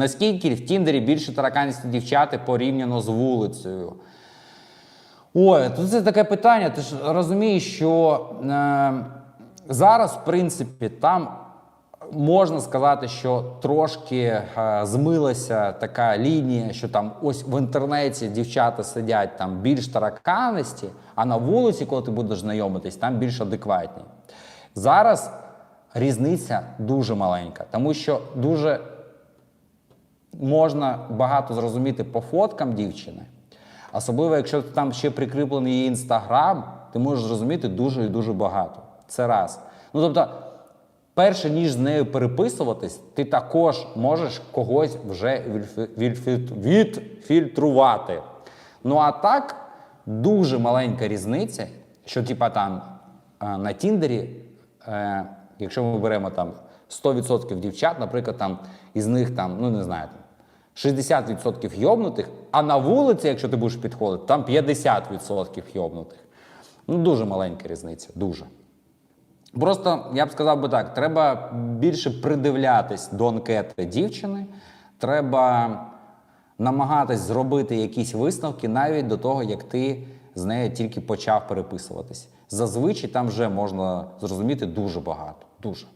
Наскільки в Тіндері більше тараканісті дівчати порівняно з вулицею? Ой, тут це таке питання. Ти ж розумієш, що е, зараз, в принципі, там можна сказати, що трошки е, змилася така лінія, що там ось в інтернеті дівчата сидять там більш тараканисті, а на вулиці, коли ти будеш знайомитись, там більш адекватні. Зараз різниця дуже маленька, тому що дуже можна багато зрозуміти по фоткам дівчини. Особливо, якщо там ще прикріплений її інстаграм, ти можеш зрозуміти дуже і дуже багато. Це раз. Ну тобто, перше ніж з нею переписуватись, ти також можеш когось вже відфі- відфі- відфільтрувати. Ну а так, дуже маленька різниця, що типа там е, на Тіндері, е, якщо ми беремо там 100% дівчат, наприклад, там із них там, ну не знаю, 60% йобнутих, а на вулиці, якщо ти будеш підходити, там 50% йобнутих. Ну, дуже маленька різниця, дуже. Просто я б сказав би так: треба більше придивлятись до анкети дівчини, треба намагатись зробити якісь висновки навіть до того, як ти з нею тільки почав переписуватись. Зазвичай там вже можна зрозуміти дуже багато. Дуже.